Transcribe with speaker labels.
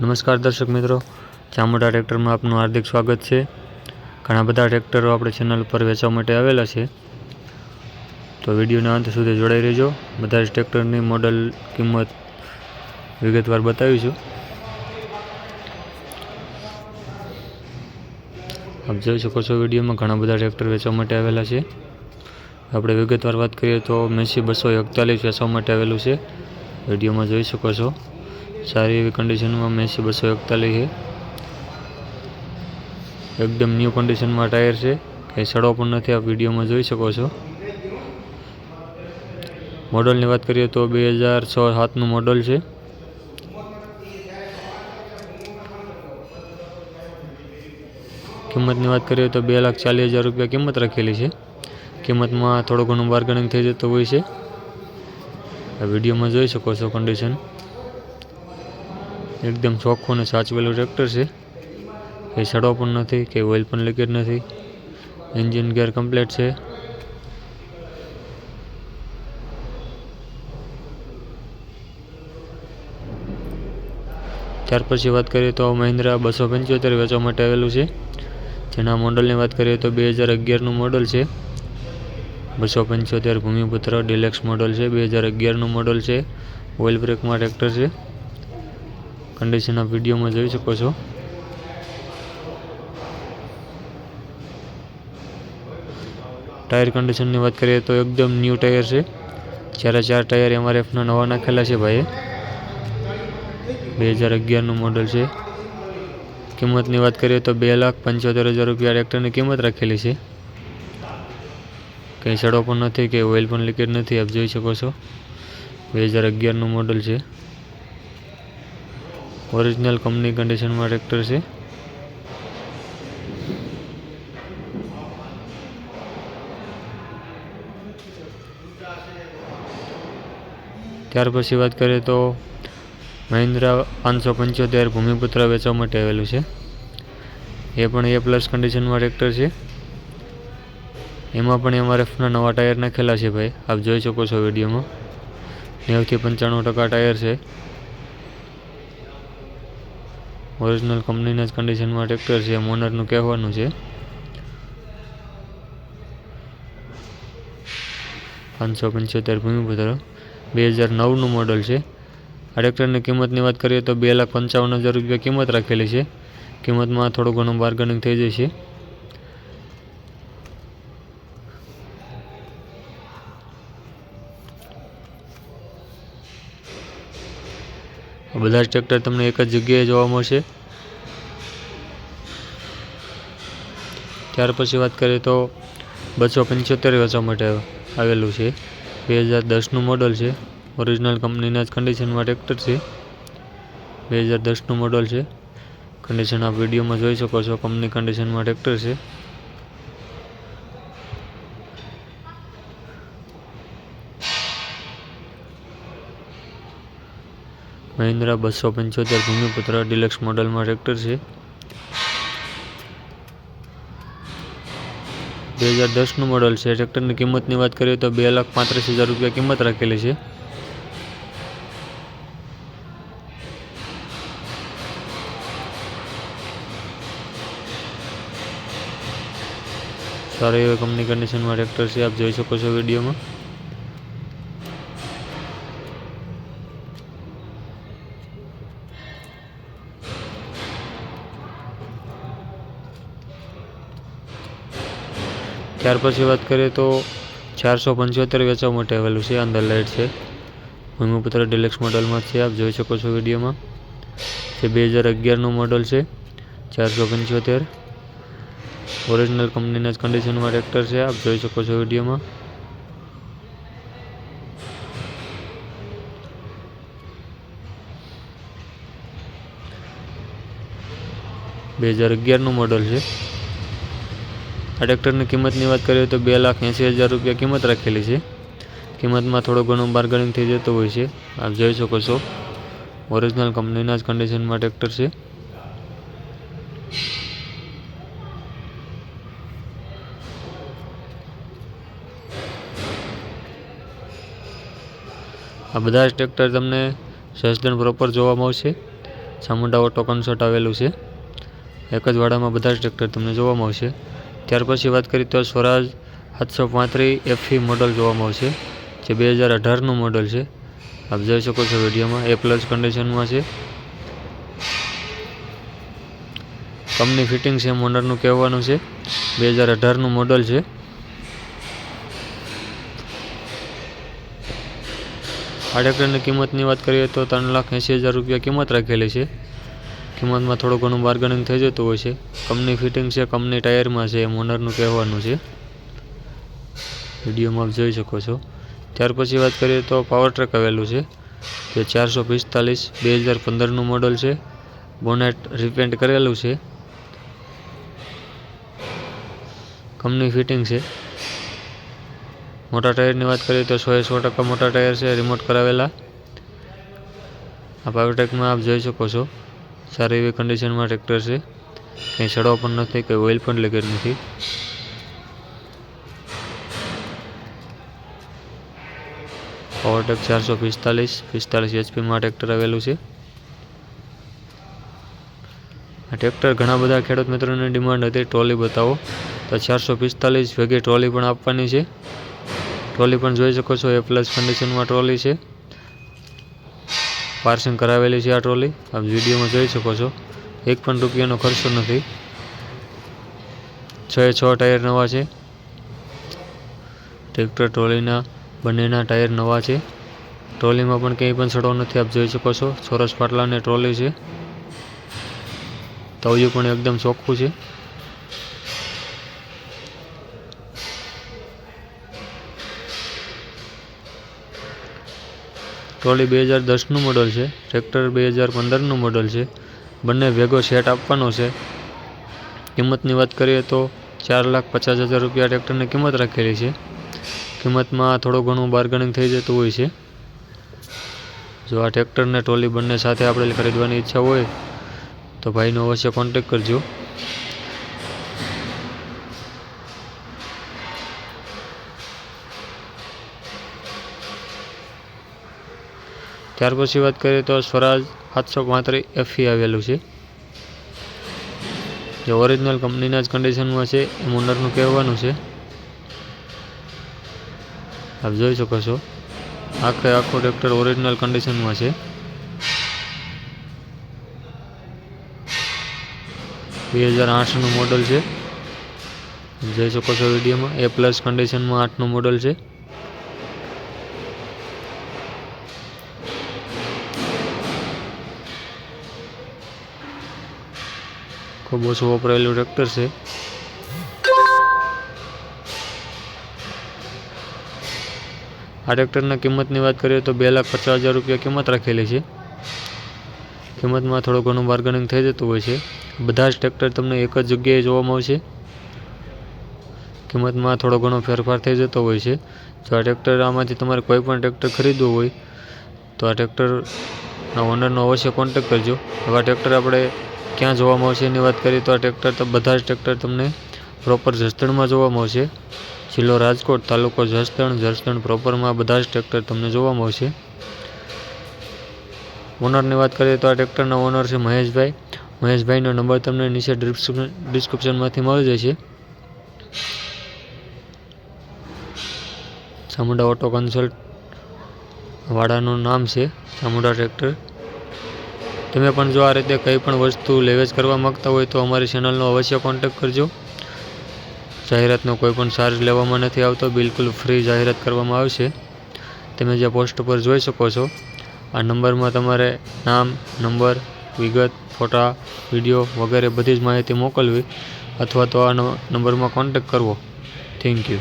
Speaker 1: નમસ્કાર દર્શક મિત્રો, ચામુંડા ટ્રેક્ટરમાં આપનું હાર્દિક સ્વાગત છે. ઘણા બધા ટ્રેક્ટરો આપણે ચેનલ પર વેચવા માટે આવેલા છે. તો વિડીયોના અંત સુધી જોડાઈ રહેજો. બધા જ ટ્રેક્ટરની મોડલ કિંમત વિગતવાર બતાવીશું. આપ જોઈ શકો છો વિડીયોમાં ઘણા બધા ટ્રેક્ટર વેચવા માટે આવેલા છે. આપણે વિગતવાર વાત કરીએ તો મેસી બસો એકતાલીસ વેચવા માટે આવેલું છે. વિડીયોમાં જોઈ શકો છો. સારી એવી કન્ડિશનમાં મેસી બસો એકતાલીસ છે. એકદમ ન્યૂ કન્ડિશનમાં ટાયર છે. કંઈ સડો પણ નથી, આપ વિડીયોમાં જોઈ શકો છો. મોડલની વાત કરીએ તો બે હજાર છ સાતનું મોડલ છે. કિંમતની વાત કરીએ તો બે લાખ ચાલીસ હજાર રૂપિયા કિંમત રાખેલી છે. કિંમતમાં થોડું ઘણું બાર્ગેનિંગ થઈ જતું હોય છે. આ વિડીયોમાં જોઈ શકો છો કન્ડિશન એકદમ ચોખ્ખું અને સાચવેલું ટ્રેક્ટર છે. એ સડો પણ નથી, કે ઓઇલ પણ લીકેજ નથી. એન્જિન ગેર કમ્પ્લીટ છે. ત્યાર પછી વાત કરીએ તો મહિન્દ્રા બસો પંચોતેર વેચવા માટે આવેલું છે. જેના મોડલની વાત કરીએ તો બે હજાર અગિયારનું મોડલ છે. બસો પંચોતેર ભૂમિપુત્ર ડિલેક્સ મોડલ છે, બે હજાર અગિયારનું મોડલ છે. ઓઇલ બ્રેકમાં ટ્રેક્ટર છે. કન્ડિશન આપ વિડીયોમાં જોઈ શકો છો. ટાયર કન્ડિશનની વાત કરીએ તો એકદમ ન્યૂ ટાયર છે. ચારે ચાર ટાયર એમઆરએફના નવા નાખેલા છે ભાઈએ. બે હજાર અગિયારનું મોડલ છે. કિંમતની વાત કરીએ તો બે લાખ પંચોતેર હજાર રૂપિયા ટ્રેક્ટરની કિંમત રાખેલી છે. કંઈ સડો પણ નથી કે ઓઇલ પણ લીકેજ નથી, આપ જોઈ શકો છો. બે હજાર અગિયારનું મોડલ છે. ઓરિજિનલ કંપની કન્ડિશનમાં ટ્રેક્ટર છે. ત્યાર પછી વાત કરીએ તો મહિન્દ્રા પાંચસો પંચોતેર ભૂમિપુત્ર વેચવા માટે આવેલું છે. એ પણ એ પ્લસ કન્ડિશનમાં ટ્રેક્ટર છે. એમાં પણ એમઆરએફના નવા ટાયર નાખેલા છે ભાઈ. આપ જોઈ શકો છો વિડીયોમાં. નેવથી પંચાણું ટકા ટાયર છે. ઓરિજિનલ કંપનીના જ કન્ડિશનમાં ટ્રેક્ટર છે મોનરનું કહેવાનું છે. પાંચસો પંચોતેર ભૂમિપુત્ર. બે હજાર નવનું મોડલ છે. આ ટ્રેક્ટરની કિંમતની વાત કરીએ તો બે લાખ પંચાવન હજાર રૂપિયા કિંમત રાખેલી છે. કિંમતમાં થોડું ઘણું બાર્ગેનિંગ થઈ જશે. બધા જ ટ્રેક્ટર તમને એક જ જગ્યાએ જોવા મળશે. ત્યાર પછી વાત કરીએ તો બસો પંચોતેર વેચવા માટે આવેલું છે. બે હજાર દસનું મોડલ છે. ઓરિજિનલ કંપનીના જ કન્ડિશનમાં ટ્રેક્ટર છે. બે હજાર દસનું મોડલ છે. કન્ડિશન આપ વિડીયોમાં જોઈ શકો છો. કંપની કન્ડિશનમાં ટ્રેક્ટર છે. મહિન્દ્રા બસો પંચોતેર ભૂમિપુત્ર ડિલક્સ મોડલમાં ટ્રેક્ટર છે. બે હજાર દસનું મોડલ છે. ટ્રેક્ટરની કિંમતની વાત કરીએ તો બે લાખ પાંત્રીસ હજાર રૂપિયા કિંમત રાખેલી છે. સારી એવી કંપની કન્ડિશનમાં ટ્રેક્ટર છે. આપ જોઈ શકો છો વિડીયોમાં. ત્યાર પછી વાત કરીએ તો ચારસો પંચોતેર વેચવા માટે આવેલું છે, અંદર લાઇટ છે. ભૂમિપુત્ર ડિલેક્સ મોડલમાં છે, આપ જોઈ શકો છો વિડીયોમાં. જે બે હજાર અગિયારનું મોડલ છે, ચારસો પંચોતેર. ઓરિજિનલ કંપનીના જ કન્ડિશનમાં ટ્રેક્ટર છે, આપ જોઈ શકો છો વિડીયોમાં. બે હજાર અગિયારનું મોડલ છે. આ ટ્રેક્ટરની કિંમતની વાત કરીએ તો બે લાખ એંસી હજાર રૂપિયા કિંમત રાખેલી છે. કિંમતમાં થોડો ઘણો બાર્ગેનિંગ થઈ જતું હોય છે. આપ જોઈ શકો છો. ઓરિજિનલ કંપનીના જ કન્ડિશનમાં ટ્રેક્ટર છે. આ બધા જ ટ્રેક્ટર તમને સજદન પ્રોપર જોવા મળશે. ચામુંડા ઓટો કન્સર્ટ આવેલું છે. એક જ વાડામાં બધા જ ટ્રેક્ટર તમને જોવામાં આવશે ત્યાર પછી વાત કરીએ તો સ્વરાજ સાતસો પાંત્રીસ એફી મોડલ જોવામાં આવશે જે બે હજાર અઢારનું મોડલ છે. આપ જોઈ શકો છો વિડીયોમાં એ પ્લસ કન્ડિશનમાં છે. કંપની ફિટિંગ છે મોડલનું કહેવાનું છે. બે હજાર અઢારનું મોડલ છે. આ ટ્રેક્ટરની કિંમતની વાત કરીએ તો ત્રણ લાખ એંસી હજાર રૂપિયા કિંમત રાખેલી છે. કિંમતમાં થોડું ઘણું બાર્ગેનિંગ થઈ જતું હોય છે. કંપની ફિટિંગ છે કંપની ટાયરમાં છે, એમ ઓનરનું કહેવાનું છે. વિડીયોમાં આપ જોઈ શકો છો. ત્યાર પછી વાત કરીએ તો પાવર ટ્રેક આવેલું છે, જે ચારસો પિસ્તાલીસ બે હજાર પંદરનું મોડલ છે. બોનેટ રિપેન્ટ કરેલું છે. કંપની ફિટિંગ છે. મોટા ટાયરની વાત કરીએ તો સો એ સો ટકા મોટા ટાયર છે રિમોટ કરાવેલા. આ પાવર ટ્રેકમાં આપ જોઈ શકો છો. સારી એવી કન્ડિશનમાં ટ્રેક્ટર છે. કંઈ સડવા પણ નથી, કંઈ ઓઇલ પણ લીકેજ નથી. પાવરટેક ચારસો પિસ્તાલીસ પિસ્તાલીસ એચપીમાં ટ્રેક્ટર આવેલું છે. ટ્રેક્ટર ઘણા બધા ખેડૂત મિત્રોની ડિમાન્ડ હતી ટ્રોલી બતાવો. તો ચારસો પિસ્તાલીસ ભેગી ટ્રોલી પણ આપવાની છે. ટ્રોલી પણ જોઈ શકો છો એ પ્લસ કન્ડિશનમાં ટ્રોલી છે. પાર્સિંગ કરાવેલી છે આ ટ્રોલી. આપ વિડીયોમાં જોઈ શકો છો. એક પણ રૂપિયાનો ખર્ચો નથી. છ છ ટાયર નવા છે. ટ્રેક્ટર ટ્રોલીના બંનેના ટાયર નવા છે. ટ્રોલીમાં પણ કંઈ પણ સડો નથી. આપ જોઈ શકો છો. ચોરસ પાટલાની ટ્રોલી છે. તવિયું પણ એકદમ ચોખ્ખું છે. ટ્રોલી બે હજાર દસનું મોડલ છે ટ્રેક્ટર બે હજાર પંદરનું મોડલ છે, બંને ભેગો સેટ આપવાનો છે. કિંમતની વાત કરીએ તો ચાર લાખ પચાસ હજાર રૂપિયા ટ્રેક્ટરની કિંમત રાખેલી છે. કિંમતમાં થોડું ઘણું બાર્ગેનિંગ થઈ જતું હોય છે. જો આ ટ્રેક્ટરને ટ્રોલી બંને સાથે આપણે ખરીદવાની ઈચ્છા હોય, તો ભાઈનો અવશ્ય કોન્ટેક કરજો. ત્યાર પછી વાત કરીએ તો સ્વરાજ સાતસો પાંત્રીસ એફી આવેલું છે. જે ઓરિજિનલ કંપનીના જ કન્ડિશનમાં છે, એમ ઓનરનું કહેવાનું છે. આપ જોઈ શકો છો. આખે આખું ટ્રેક્ટર ઓરિજિનલ કન્ડિશનમાં છે. બે હજાર આઠનું મોડલ છે. જોઈ શકો છો વિડીયોમાં. એ પ્લસ કન્ડિશનમાં આઠનું મોડલ છે. ખૂબ ઓછું વપરાયેલું ટ્રેક્ટર છે. આ ટ્રેક્ટરના કિંમતની વાત કરીએ તો બે લાખ પચાસ હજાર રૂપિયા કિંમત રાખેલી છે. કિંમતમાં થોડું ઘણું બાર્ગેનિંગ થઈ જતું હોય છે. બધા જ ટ્રેક્ટર તમને એક જ જગ્યાએ જોવામાં આવશે કિંમતમાં થોડો ઘણો ફેરફાર થઈ જતો હોય છે. જો આ ટ્રેક્ટર આમાંથી તમારે કોઈ પણ ટ્રેક્ટર ખરીદવું હોય, તો આ ટ્રેક્ટરના ઓનરનો અવશ્ય કોન્ટેક કરજો. આ ટ્રેક્ટર આપણે ક્યાં જોવા મળશે એની વાત કરીએ તો આ ટ્રેક્ટર તો બધા જ ટ્રેક્ટર તમને પ્રોપર જસદણમાં જોવા મળશે. જિલ્લો રાજકોટ, તાલુકો જસદણ જસદણ પ્રોપરમાં બધા જ ટ્રેક્ટર તમને જોવા મળશે. ઓનરની વાત કરીએ તો આ ટ્રેક્ટરના ઓનર છે મહેશભાઈ. મહેશભાઈનો નંબર તમને નીચે ડિસ્ક્રિપ્શન ડિસ્ક્રિપ્શનમાંથી મળી જશે. ચામુંડા ઓટો કન્સલ્ટ વાડાનું નામ છે ચામુંડા ટ્રેક્ટર. તમે પણ જો આ રીતે કંઈ પણ વસ્તુ લેવેચ કરવા માગતા હોય તો અમારી ચેનલનો અવશ્ય કોન્ટેક કરજો. જાહેરાતનો કોઈ પણ ચાર્જ લેવામાં નથી આવતો, બિલકુલ ફ્રી જાહેરાત કરવામાં આવશે. તમે જે પોસ્ટ પર જોઈ શકો છો, આ નંબરમાં તમારે નામ, નંબર, વિગત, ફોટા વીડિયો વગેરે બધી જ માહિતી મોકલવી અથવા તો આ નંબરમાં કોન્ટેક કરવો. Thank you